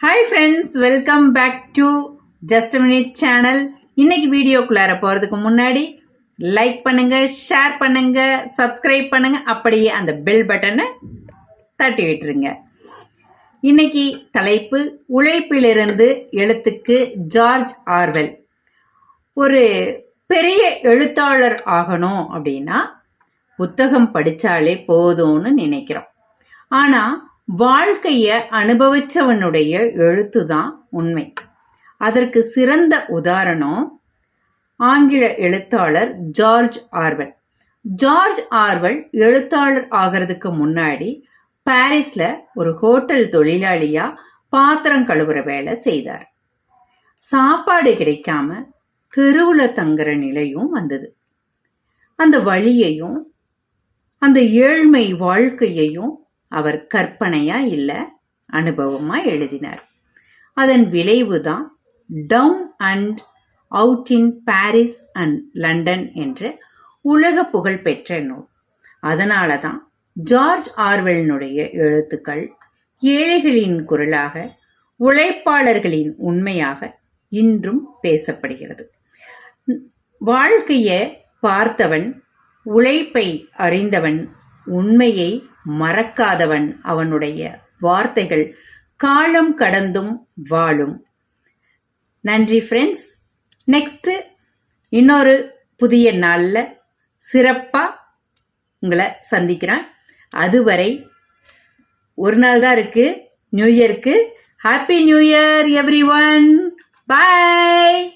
Hi friends welcome back to just minute channel இன்னைக்கு வீடியோக்குள்ளார போகிறதுக்கு முன்னாடி லைக் பண்ணுங்க ஷேர் பண்ணுங்க சப்ஸ்கிரைப் பண்ணுங்க அப்படியே அந்த பெல் பட்டனை தட்டி விட்டுருங்க. இன்னைக்கு தலைப்பு உழைப்பிலிருந்து எழுத்துக்கு ஜார்ஜ் ஆர்வெல். ஒரு பெரிய எழுத்தாளர் ஆகணும் அப்படின்னா புத்தகம் படித்தாலே போதும்னு நினைக்கிறோம். ஆனால் வாழ்க்கையை அனுபவிச்சவனுடைய எழுத்து தான் உண்மை. அதற்கு சிறந்த உதாரணம் ஆங்கில எழுத்தாளர் ஜார்ஜ் ஆர்வல். ஜார்ஜ் ஆர்வல் எழுத்தாளர் ஆகிறதுக்கு முன்னாடி பாரிஸில் ஒரு ஹோட்டல் தொழிலாளியாக பாத்திரம் கழுவுற வேலை செய்தார். சாப்பாடு கிடைக்காம தெருவில் தங்குற நிலையும் வந்தது. அந்த வழியையும் அந்த ஏழ்மை வாழ்க்கையையும் அவர் கற்பனையா இல்லை அனுபவமா எழுதினார். அதன் விளைவு தான் down and out in Paris and London என்ற உலக புகழ் பெற்ற நூல். அதனால தான் ஜார்ஜ் ஆர்வெலினுடைய எழுத்துக்கள் ஏழைகளின் குரலாக உழைப்பாளர்களின் உண்மையாக இன்றும் பேசப்படுகிறது. வாழ்க்கையை பார்த்தவன் உழைப்பை அறிந்தவன் உண்மையை மறக்காதவன் அவனுடைய வார்த்தைகள் காலம் கடந்தும் வாழும். நன்றி ஃப்ரெண்ட்ஸ் நெக்ஸ்ட்டு இன்னொரு புதிய நாளில் சிறப்பாக உங்களை சந்திக்கிறேன். அதுவரை ஒரு நாள் தான் இருக்குது நியூ இயருக்கு happy new year every one bye